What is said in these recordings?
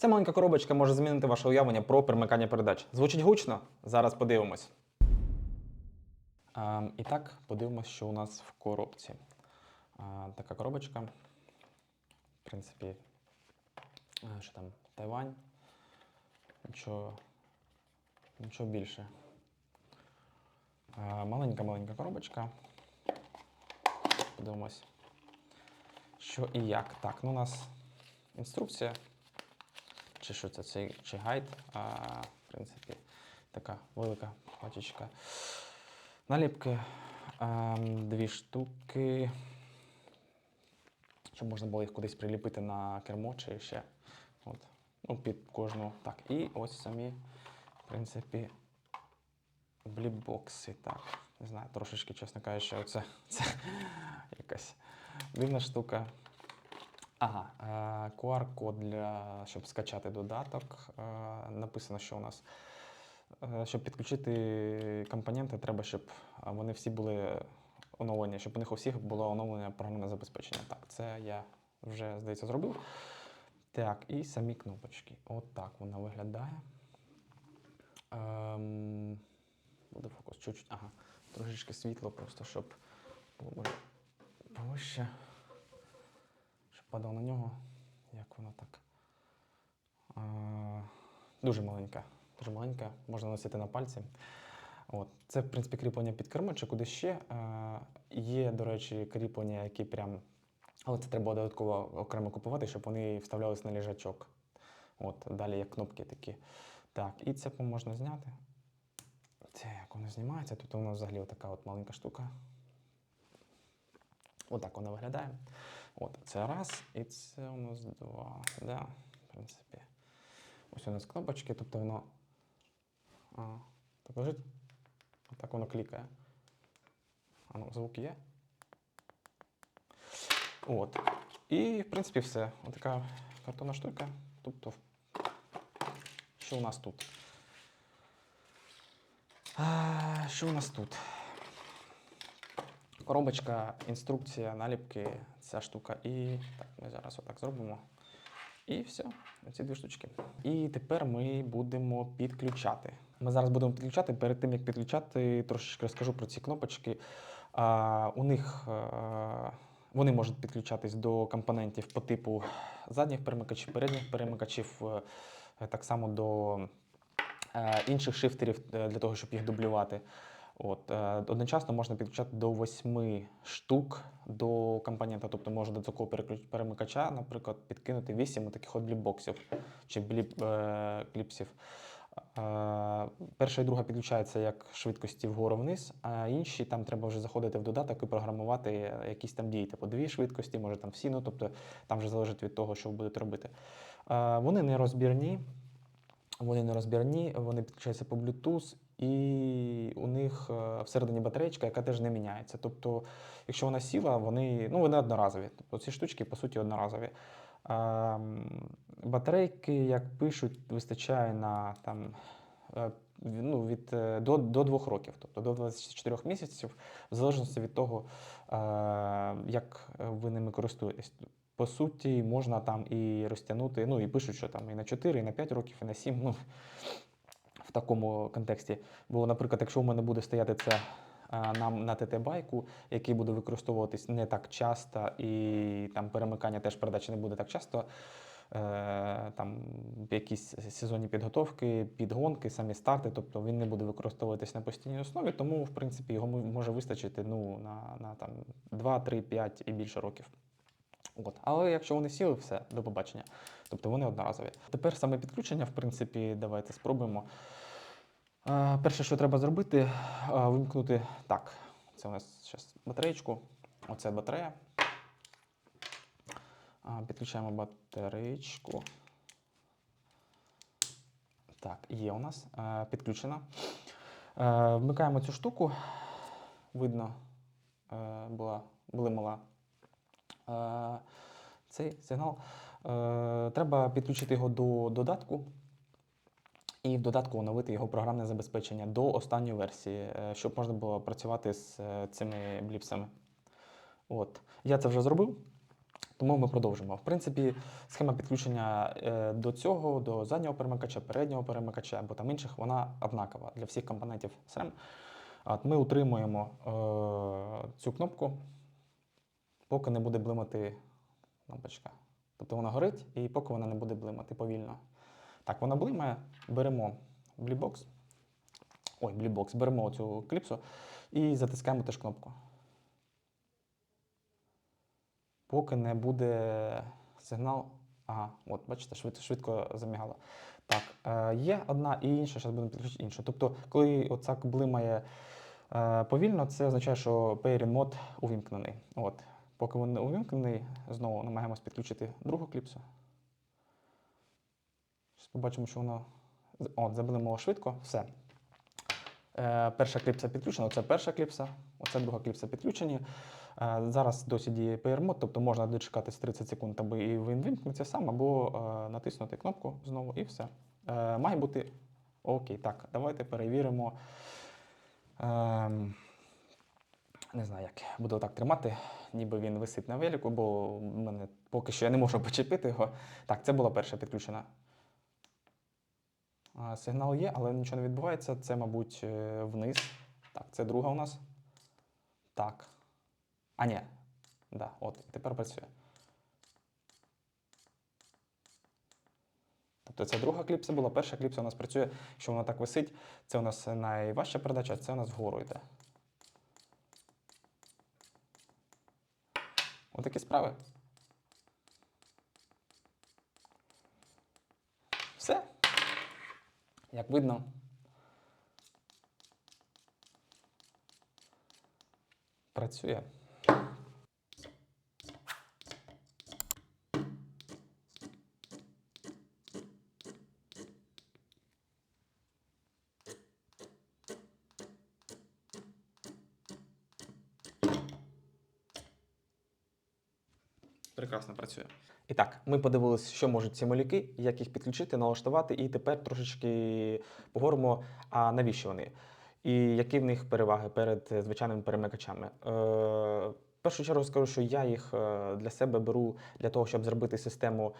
Ця маленька коробочка може змінити ваше уявлення про перемикання передач. Звучить гучно? Зараз подивимось. Ем, і так, подивимось, що у нас в коробці. Е, така коробочка. В принципі, е, що там, Тайвань. Нічого, нічого більше. Маленька-маленька коробочка. Подивимось, що і як. Так, ну у нас інструкція. Чи що це, це чи гайд. А, в принципі, така велика пачечка. Наліпки. Ем, дві штуки. Щоб можна було їх кудись приліпити на кермо чи ще. От. Ну, під кожну. Так, і ось самі, в принципі, блібокси. Так, не знаю, трошечки, чесно кажучи, оце це якась дивна штука. Ага, QR-код для щоб скачати додаток. Написано, що у нас. Е, щоб підключити компоненти, треба, щоб вони всі були оновлені, щоб у них у всіх було оновлене програмне забезпечення. Так, це я вже, здається, зробив. Так, і самі кнопочки. От так вона виглядає. Ем, буде фокус чуть-чуть. Ага, трошечки світло, просто щоб було повище. Падав на нього. Як воно так. Дуже маленька. Дуже маленька, можна носити на пальці. От. Це, в принципі, кріплення під кермо чи куди ще. Е, є, до речі, кріплення, які прям. Але це треба додатково окремо купувати, щоб вони вставлялись на ліжачок. От, далі є кнопки такі. Так, і це можна зняти. Це як воно знімається. Тут воно взагалі така от маленька штука. Отак воно виглядає. От, це раз, і це у нас два. Да, в принципі. Ось у нас кнопочки, тобто воно. А, так лежить. Отак воно клікає. А ну, звук є. От. І, в принципі, все. Отака картонна штука. Тобто, що у нас тут? А, що у нас тут? Коробочка, інструкція, наліпки, ця штука. І так, ми зараз отак зробимо. І все, ці дві штучки. І тепер ми будемо підключати. Ми зараз будемо підключати. Перед тим як підключати, трошечки розкажу про ці кнопочки. А, у них е, вони можуть підключатись до компонентів по типу задніх перемикачів, передніх перемикачів, е, так само до е, інших шифтерів для того, щоб їх дублювати. От, е, одночасно можна підключати до 8 штук до компонента, тобто можна до такого перемикача, наприклад, підкинути 8 таких от бліпбоксів чи бліп, е, кліпсів. Е, перша і друга підключаються як швидкості вгору-вниз, а інші там треба вже заходити в додаток і програмувати якісь там дії, типу дві швидкості, може там всі, ну тобто там вже залежить від того, що ви будете робити. Е, вони не розбірні, вони не розбірні, вони підключаються по Bluetooth, і у них е, всередині батареєчка, яка теж не міняється. Тобто, якщо вона сіла, вони, ну, вони одноразові. Тобто ці штучки, по суті, одноразові. Ем, Батарейки, як пишуть, вистачає на там, е, ну, від, е, до, до двох років, тобто до 24 місяців, в залежності від того, як ви ними користуєтесь. По суті, можна там і розтягнути, ну і пишуть, що там і на 4, і на 5 років, і на 7. Ну, в такому контексті. Бо, наприклад, якщо у мене буде стояти це а, на, на ТТ-байку, який буде використовуватись не так часто, і там перемикання теж передачі не буде так часто. Е, там якісь сезонні підготовки, підгонки, самі старти, тобто він не буде використовуватись на постійній основі, тому в принципі його може вистачити ну, на, на там, 2, 3, 5 і більше років. От. Але якщо вони сіли, все, до побачення. Тобто вони одноразові. Тепер саме підключення, в принципі, давайте спробуємо. Е, Перше, що треба зробити, е, вимкнути так. Це у нас зараз батареєчку. Оце батарея. А, Підключаємо батареєчку. Так, є у нас е, підключена. Е, Вмикаємо цю штуку. Видно, е, була, були мала е, цей сигнал. Е, Треба підключити його до додатку і в додатку оновити його програмне забезпечення до останньої версії, е, щоб можна було працювати з е, цими бліпсами. От. Я це вже зробив. Тому ми продовжимо. В принципі, схема підключення е, до цього, до заднього перемикача, переднього перемикача або там інших, вона однакова для всіх компонентів SRAM. От ми утримуємо е, цю кнопку, поки не буде блимати лампочка. Тобто вона горить, і поки вона не буде блимати повільно. Так, вона блимає, беремо блібокс. Ой, блібокс, беремо цю кліпсу і затискаємо теж кнопку. Поки не буде сигнал. Ага, от, бачите, швидко, швидко замігало. Так, е, є одна і інша, зараз будемо підключити іншу. Тобто, коли оця блимає е, повільно, це означає, що pairing мод увімкнений. От. Поки він не увімкнений, знову намагаємось підключити другу кліпсу. Зараз побачимо, що воно. От, заблимало швидко, все. Е, перша кліпса підключена, оце перша кліпса, оце друга кліпса підключені. Е, зараз досі діє PR мод, тобто можна дочекатись 30 секунд, аби і він вимкнеться сам, або е, натиснути кнопку знову і все. Е, має бути окей. Так, давайте перевіримо. Ем, не знаю, як буду так тримати, ніби він висить на велику, бо в мене поки що я не можу почепити його. Так, це була перша підключена. Сигнал є, але нічого не відбувається. Це, мабуть, е, вниз. Так, це друга у нас. Так. А, ні. Да, от, тепер працює. Тобто це друга кліпса була, перша кліпса у нас працює, що вона так висить. Це у нас найважча передача, це у нас вгору йде. Отакі справи. Все. Як видно. Працює. Прекрасно працює. І так, ми подивилися, що можуть ці малюки, як їх підключити, налаштувати, і тепер трошечки поговоримо, а навіщо вони? І які в них переваги перед звичайними перемикачами. Е, в першу чергу скажу, що я їх е, для себе беру для того, щоб зробити систему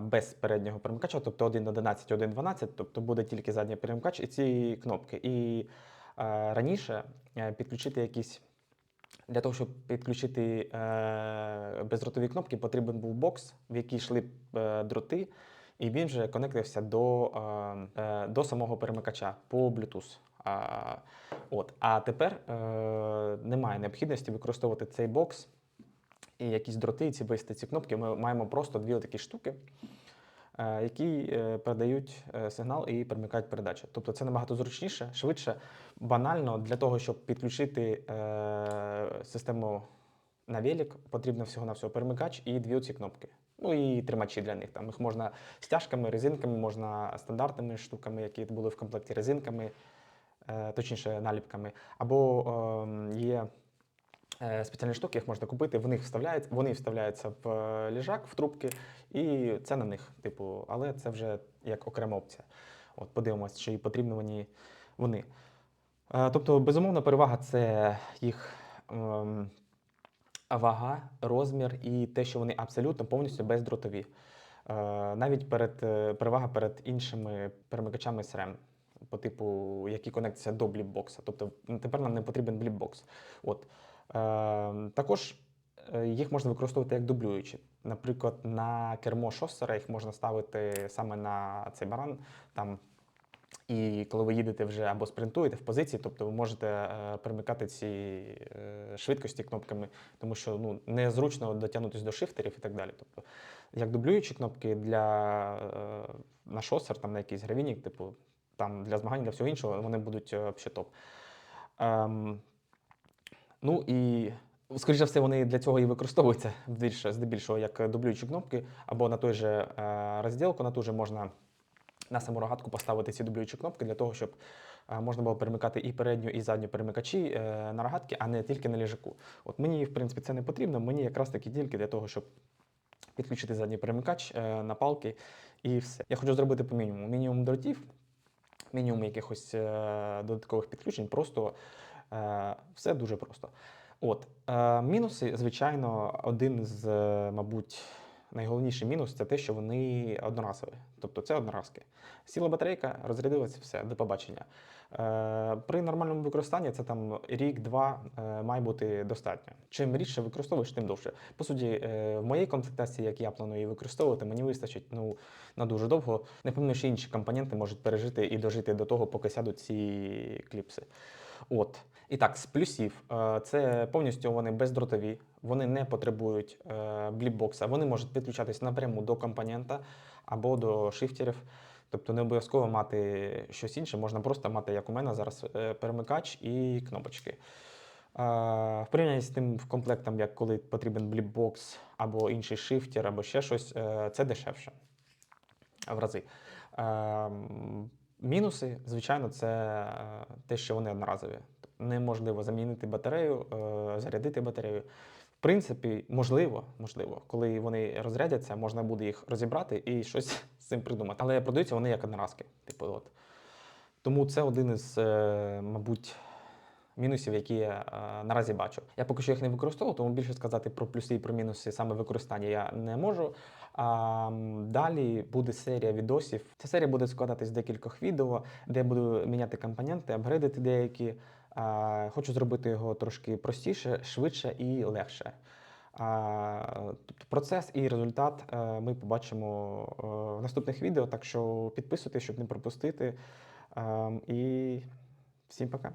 без переднього перемикача, тобто 1.11, 1.12, тобто буде тільки задній перемикач і ці кнопки. І е, раніше е, підключити якісь. Для того, щоб підключити е, бездротові кнопки, потрібен був бокс, в який йшли е, дроти, і він вже конектився до, е, е, до самого перемикача по Bluetooth. А, от. а тепер е, немає необхідності використовувати цей бокс і якісь дроти, і ці вести ці кнопки. Ми маємо просто дві такі штуки, які е, передають е, сигнал і перемикають передачу. Тобто це набагато зручніше, швидше, банально для того, щоб підключити е, систему на велик, потрібно всього-навсього перемикач і дві оці кнопки. Ну і тримачі для них. Там їх можна стяжками, резинками, можна стандартними штуками, які були в комплекті резинками, е, точніше наліпками. Або е, є е, спеціальні штуки, їх можна купити, в них вставляють, вони вставляються в е, ліжак, в трубки, і це на них, типу, але це вже як окрема опція. От подивимось, чи потрібні мені вони. Е, Тобто, безумовна перевага це їх ем, вага, розмір і те, що вони абсолютно повністю бездротові. Е, Навіть перед, е, перевага перед іншими перемикачами SRAM, по типу, які конектуються до бліпбокса. Тобто тепер нам не потрібен бліпбокс. От. Е, Також е, їх можна використовувати як дублюючі. Наприклад, на кермо шоссера їх можна ставити саме на цей баран. Там і коли ви їдете вже або спринтуєте в позиції, тобто ви можете е, перемикати ці е, швидкості кнопками, тому що ну, незручно дотягнутися до шифтерів і так далі. Тобто, як дублюючі кнопки для е, на шосер, там на якийсь гравінік, типу, там для змагань, для всього іншого, вони будуть е, ще топ. Ем, ну і Скоріше за все, вони для цього і використовуються більше, здебільшого як дублюючі кнопки, або на той же е, розділку, на ту же можна на саму рогатку поставити ці дублюючі кнопки для того, щоб е, можна було перемикати і передню, і задню перемикачі е, на рогатки, а не тільки на ліжаку. От мені, в принципі, це не потрібно. Мені якраз таки тільки для того, щоб підключити задній перемикач на палки і все. Я хочу зробити по мінімуму. Мінімум дротів, мінімум якихось додаткових підключень, просто все дуже просто. От е, мінуси, звичайно, один з, е, мабуть, найголовніший мінус це те, що вони одноразові. Тобто це одноразки. Сіла батарейка, розрядилася, все, до побачення. Е, при нормальному використанні це там рік-два е, має бути достатньо. Чим рідше використовуєш, тим довше. По суті, е, в моїй комплектації, як я планую її використовувати, мені вистачить ну, на дуже довго. Не певно, що інші компоненти можуть пережити і дожити до того, поки сядуть ці кліпси. От. І так, з плюсів, е, це повністю вони бездротові, вони не потребують е, бліпбокса, вони можуть підключатись напряму до компонента або до шифтерів. Тобто не обов'язково мати щось інше, можна просто мати, як у мене зараз, е, перемикач і кнопочки. В порівнянні з тим комплектом, як коли потрібен бліпбокс або інший шифтер, або ще щось, це дешевше в рази. Мінуси, звичайно, це е, те, що вони одноразові. Неможливо замінити батарею, е, зарядити батарею. В принципі, можливо, можливо, коли вони розрядяться, можна буде їх розібрати і щось з цим придумати. Але продаються вони як одноразки. Типу, от. Тому це один із, е, мабуть, мінусів, які я е, наразі бачу. Я поки що їх не використовував, тому більше сказати про плюси і про мінуси саме використання я не можу. А далі буде серія відосів. Ця серія буде складатись з декількох відео, де я буду міняти компоненти, апгрейдити деякі. А, хочу зробити його трошки простіше, швидше і легше. А, тобто процес і результат е, ми побачимо е, в наступних відео. Так що підписуйтесь, щоб не пропустити. Ем, І всім пока.